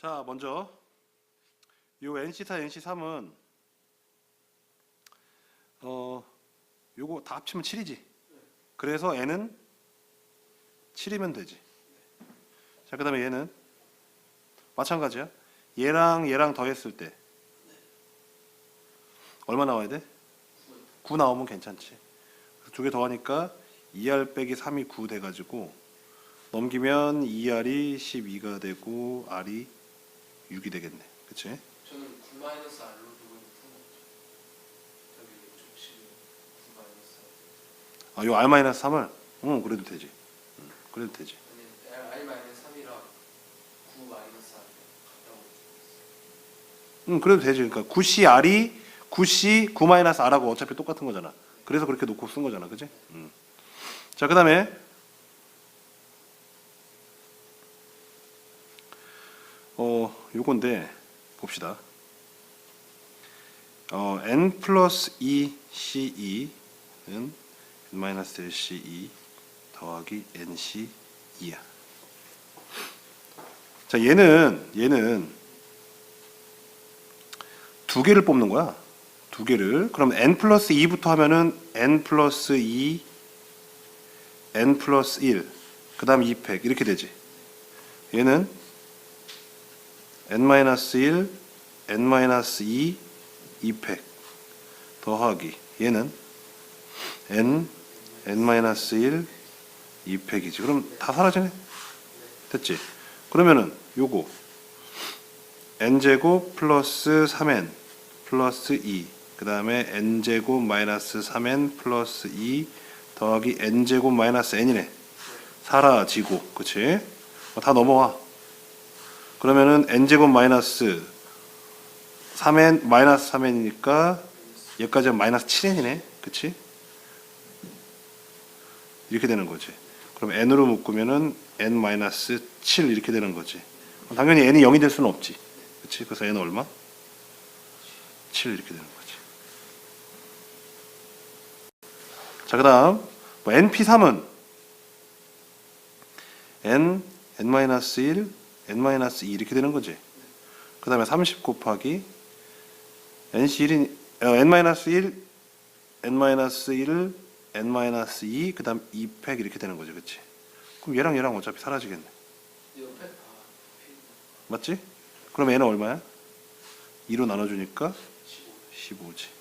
자, 먼저 요 NC4, NC3은 어 요거 다 합치면 7이지. 그래서 n은 7이면 되지. 자, 그다음에 얘는 마찬가지야. 얘랑 얘랑 더했을 때 얼마 나와야 돼? 9 나오면 괜찮지. 두 개 더하니까 2r 빼기 3이 9 돼가지고 넘기면 2r이 12가 되고 r이 6이 되겠네. 그치? 저는 9 마이너스 R로 두고 있는 상관없죠. 저기 족식이 9 마이너스 R. 아, 요 r 마이너스 3을? 응, 그래도 되지. 응, 그래도 되지. 아니 R, R 마이너스 3이랑 9 마이너스 R 같다고 있어요. 응, 그래도 되지. 그러니까 9c r이 9c 9 마이너스 r하고 어차피 똑같은 거잖아. 그래서 그렇게 놓고 쓴 거잖아. 그지? 응. 자, 그 다음에 어, 요건데 봅시다. 어, n 플러스 2 ce 는 n 마이너스 1 ce 더하기 n c 2야. 자, 얘는 얘는 두 개를 뽑는 거야. 두 개를. 그럼 n 플러스 2부터 하면은 n 플러스 2, n 플러스 1, 그 다음 2팩 이렇게 되지. 얘는 n 마이너스 1, n 마이너스 2, 2팩 더하기 얘는 n, n 마이너스 1, 2팩이지. 그럼 다 사라지네. 됐지? 그러면은 요거 n 제곱 플러스 3n 플러스 2. 그 다음에 n 제곱 마이너스 3n 플러스 2 더하기 n 제곱 마이너스 n이네. 사라지고, 그치? 어, 다 넘어와. 그러면은 n 제곱 마이너스 3n 마이너스 3n이니까 여기까지 마이너스 7n이네. 그치? 이렇게 되는 거지. 그럼 n으로 묶으면은 n 마이너스 7 이렇게 되는 거지. 당연히 n이 0이 될 수는 없지. 그치? 그래서 n은 얼마? 7 이렇게 되는 거지. 자, 그 다음, 뭐 NP3은 N, N-1, N-2 이렇게 되는 거지. 그 다음에 30 곱하기 NC1인, 어, N-1, N-1, N-2, 그 다음 2팩 이렇게 되는 거지. 그치? 그럼 얘랑 얘랑 어차피 사라지겠네. 맞지? 그럼 얘는 얼마야? 2로 나눠주니까 15. 15지.